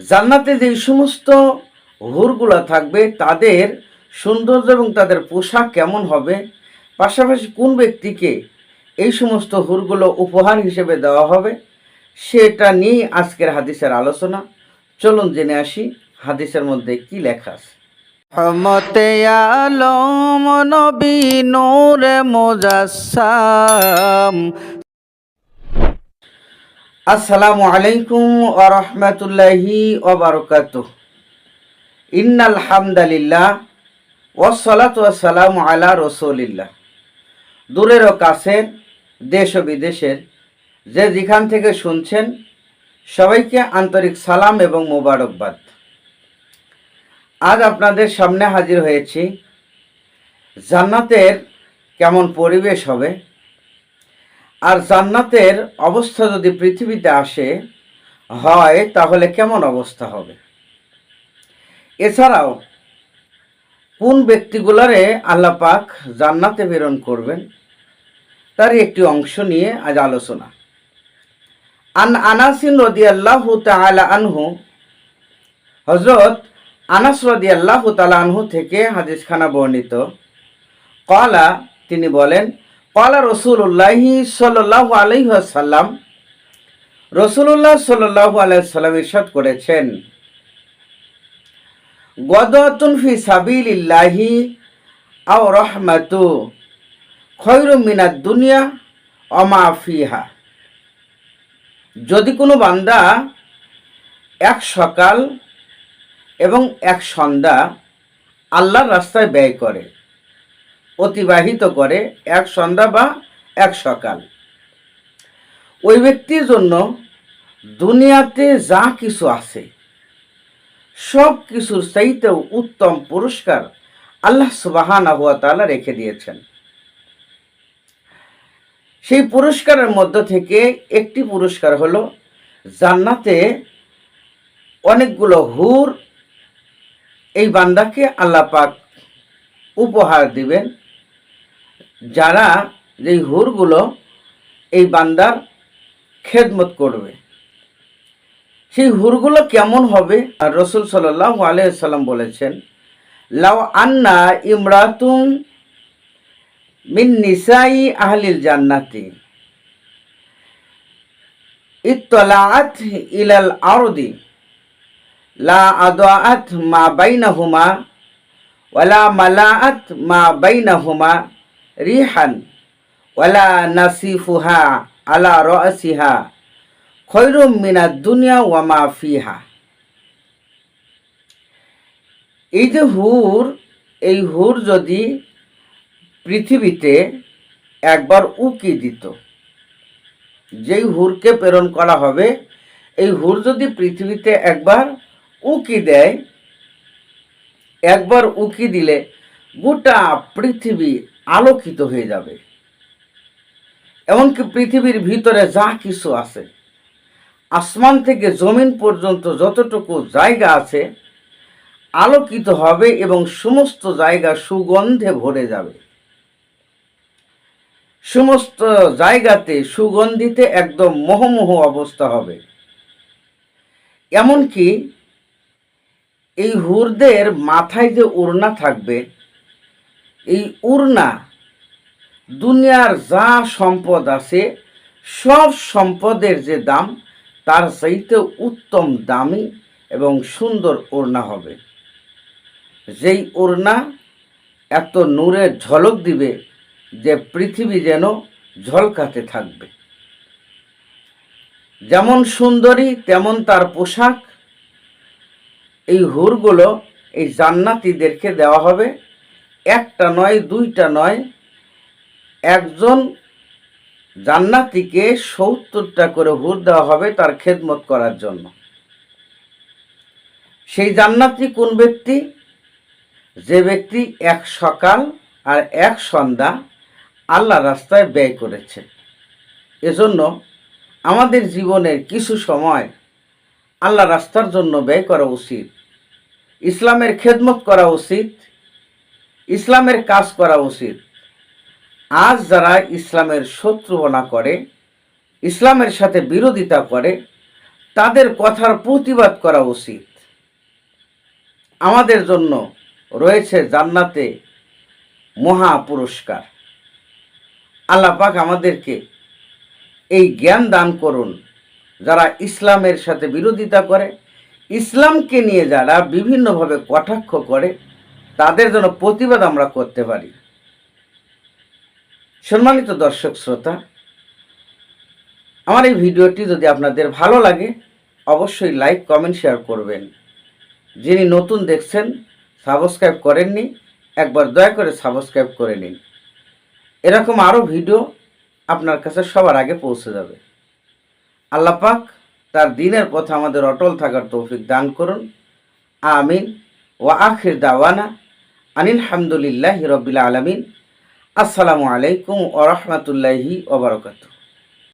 জান্নাতে যে সমস্ত হুরগুলো থাকবে, তাদের সৌন্দর্য এবং তাদের পোশাক কেমন হবে? পাশাপাশি কোন ব্যক্তিকে এই সমস্ত হুরগুলো উপহার হিসেবে দেওয়া হবে? সেটা নিয়েই আজকের হাদিসের আলোচনা। চলুন জেনে আসি হাদিসের মধ্যে কি লেখা আছে। রহমতে আলম নবী নূরে মুজাসসাম আসসালামু আলাইকুম ওয়া রাহমাতুল্লাহি ওয়া বারাকাতুহু। ইন্নাল হামদালিল্লাহ ওয়াসসালাতু ওয়াসসালামু আলা রাসূলিল্লাহ। দূরের ও কাছের, দেশ ও বিদেশের, যে যেখান থেকে শুনছেন, সবাইকে আন্তরিক সালাম এবং মোবারকবাদ। আজ আপনাদের সামনে হাজির হয়েছি। জান্নাতের কেমন পরিবেশ হবে আর জান্নাতের অবস্থা যদি পৃথিবীতে আসে, হয় তাহলে কেমন অবস্থা হবে? এছাড়াও, কোন ব্যক্তিগুলারে আল্লাহ পাক জান্নাতে প্রেরণ করবেন? তার একটি অংশ নিয়ে আজ আলোচনা। আন আনাসিন রদি আল্লাহ তালা আনহু হজরত আনাস রদি আল্লাহ তালা আনহু থেকে হাদিসখানা বর্ণিত। কলা তিনি বলেন কলা রসুল্লাহি সাল্লাহ আলহাসাল্লাম রসুল্লাহ সাল্লাহ আলাইসাল্লাম ইরশাদ করেছেন গদতুন ফি সাবিলিল্লাহি আও রহমাতু, খৈরু মিনাদ দুনিয়া অমা ফিহা। যদি কোনো বান্দা এক সকাল এবং এক সন্ধ্যা আল্লাহর রাস্তায় ব্যয় করে অতিবাহিত করে এক সন্ধ্যা বা এক সকাল। ওই ব্যক্তির জন্য দুনিয়াতে যা কিছু আছে, সব কিছুর চাইতেও উত্তম পুরস্কার আল্লাহ সুবাহান রেখে দিয়েছেন। সেই পুরস্কারের মধ্য থেকে একটি পুরস্কার হলো জান্নাতে অনেকগুলো হুর, এই বান্দাকে আল্লাহ পাক উপহার দিবেন। যারা যেই হুরগুলো এই বান্দার খেদমত করবে। সেই হুরগুলো কেমন হবে? আর রসুল সাল্লাহ আলাইসাল্লাম বলেছেন লাও আন্না ইমরাতুন মিন নিসাই আহলিল জান্নাতি ইত্তলাআত ইলাল আরদি, লা আদাআত মা বাইনাহুমা ওয়ালা মালাআত মা বাইনাহুমা। রিহান, ওয়ালা নাসিফুহা আলা রাসিহা, খৈরুম মিনাদ দুনিয়া ওয়া মা ফিহা। এই যে হুর, এই হুর যদি পৃথিবীতে একবার উকি দিত, যেই হুরকে প্রেরণ করা হবে, এই হুর যদি পৃথিবীতে একবার উকি দেয়, একবার উকি দিলে গোটা পৃথিবী আলোকিত হয়ে যাবে। এমনকি পৃথিবীর ভিতরে যা কিছু আছে, আসমান থেকে জমিন পর্যন্ত যতটুকু জায়গা আছে, আলোকিত হবে এবং সমস্ত জায়গা সুগন্ধে ভরে যাবে। সমস্ত জায়গাতে সুগন্ধিতে একদম মোহমোহ অবস্থা হবে। এমনকি এই হুরদের মাথায় যে ওড়না থাকবে এই উড়না, দুনিয়ার যা সম্পদ আছে, সব সম্পদের যে দাম, তার চাইতে উত্তম দামি এবং সুন্দর ওড়না হবে। যেই ওড়না এত নূরের ঝলক দিবে যে পৃথিবী যেন ঝলকাতে থাকবে। যেমন সুন্দরী, তেমন তার পোশাক। এই হুরগুলো এই জান্নাতিদেরকে দেওয়া হবে। একটা নয়, দুইটা নয়, একজন জান্নাতিকে সত্তরটা করে হুর দেওয়া হবে তার খেদমত করার জন্য। সেই জান্নাতি কোন ব্যক্তি? যে ব্যক্তি এক সকাল আর এক সন্ধ্যা আল্লাহ রাস্তায় ব্যয় করেছে। এজন্য আমাদের জীবনের কিছু সময় আল্লাহ রাস্তার জন্য ব্যয় করা উচিত। ইসলামের খেদমত করা উচিত। ইসলামের কাজ করা উচিত। আজ যারা ইসলামের শত্রুবনা করে, ইসলামের সাথে বিরোধিতা করে, তাদের কথার প্রতিবাদ করা উচিত। আমাদের জন্য রয়েছে জান্নাতে মহা পুরস্কার। আল্লাহ পাক আমাদেরকে এই জ্ঞান দান করুন, যারা ইসলামের সাথে বিরোধিতা করে, ইসলামকে নিয়ে যারা বিভিন্নভাবে কটাক্ষ করে তাদের জন্য প্রতিবাদ আমরা করতে পারি। সম্মানিত দর্শক শ্রোতা, আমার এই ভিডিওটি যদি আপনাদের ভালো লাগে, অবশ্যই লাইক, কমেন্ট, শেয়ার করবেন। যিনি নতুন দেখছেন, সাবস্ক্রাইব করেননি, একবার দয়া করে সাবস্ক্রাইব করে নিন। এরকম আরও ভিডিও আপনার কাছে সবার আগে পৌঁছে যাবে। আল্লাহ পাক তার দিনের পথে আমাদের অটল থাকার তৌফিক দান করুন। আমিন। ও আখির দাওয়ানা আনিল রবিল্লা রবিল আলমিন। আসসালামু আলাইকুম ওরহমতুল্লাহি ওবরকাতু